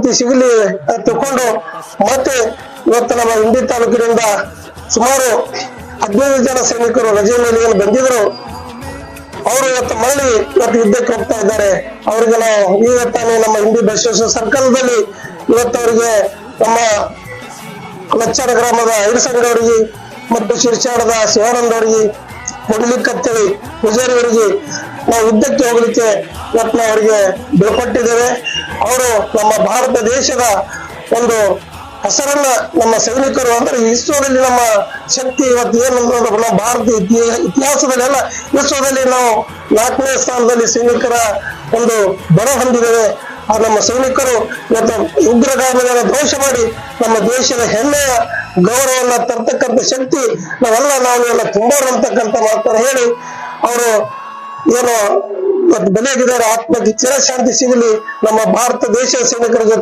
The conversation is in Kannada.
ಶಾಂತಿ ಸಿಗಲಿ ತಿಳ್ಕೊಂಡು ಮತ್ತೆ ಇವತ್ತು ನಮ್ಮ ಇಂಡಿ ತಾಲೂಕಿನಿಂದ ಸುಮಾರು ಹದಿನೈದು ಜನ ಸೈನಿಕರು ರಜೆ ಮೇಲೆ ಬಂದಿದ್ರು, ಅವರು ಇವತ್ತು ಮರಳಿ ಇವತ್ತು ಯುದ್ಧಕ್ಕೆ ಹೋಗ್ತಾ ಇದ್ದಾರೆ. ಅವರಿಗೆ ನಾವು ಈಗ ನಮ್ಮ ಇಂಡಿ ಬಸವೇಶ್ವರ ಸರ್ಕಲ್ದಲ್ಲಿ ಇವತ್ತು ಅವರಿಗೆ ನಮ್ಮ ಲಚ್ಚಾರ ಗ್ರಾಮದ ಐರಸಂಗವರಿಗೆ ಮತ್ತು ಶಿರ್ಚಾಡದ ಶಿವಾನಂದ ಅವರಿಗೆ ಮುಡ್ಲಿಕ್ಕತ್ತೇಳಿ ಪೂಜಾರಿ ಅವರಿಗೆ ನಾವು ಯುದ್ಧಕ್ಕೆ ಹೋಗಲಿಕ್ಕೆ ಇವತ್ತು ಅವರಿಗೆ ಬೀಳ್ಕೊಟ್ಟಿದ್ದೇವೆ ಅವರು ನಮ್ಮ ಭಾರತ ದೇಶದ ಒಂದು ಹೆಸರನ್ನ ನಮ್ಮ ಸೈನಿಕರು ಅಂದ್ರೆ ಇಸ್ರೋದಲ್ಲಿ ನಮ್ಮ ಶಕ್ತಿ ಇವತ್ತು ಏನು ನಮ್ಮ ಭಾರತ ಇತಿ- ಇತಿಹಾಸದಲ್ಲಿ ಅಲ್ಲ ವಿಶ್ವದಲ್ಲಿ ನಾವು ನಾಲ್ಕನೇ ಸ್ಥಾನದಲ್ಲಿ ಸೈನಿಕರ ಒಂದು ಬರ ಹೊಂದಿದ್ದೇವೆ. ಆ ನಮ್ಮ ಸೈನಿಕರು ಇವತ್ತು ಉಗ್ರಗಾಮಿಗಳ ಧ್ವಂಸ ಮಾಡಿ ನಮ್ಮ ದೇಶದ ಹೆಮ್ಮೆಯ ಗೌರವವನ್ನ ತರ್ತಕ್ಕಂಥ ಶಕ್ತಿ ನಾವೆಲ್ಲ ನಾವು ಎಲ್ಲ ತುಂಬ ಅಂತಕ್ಕಂಥ ಮಾತನ್ನು ಹೇಳಿ, ಅವರು ಏನು ಬೆಲೆ ಆತ್ಮಕ್ಕೆ ಚಿರಶಾಂತಿ ಸಿಗಲಿ. ನಮ್ಮ ಭಾರತ ದೇಶ ಸೈನಿಕರ ಜೊತೆ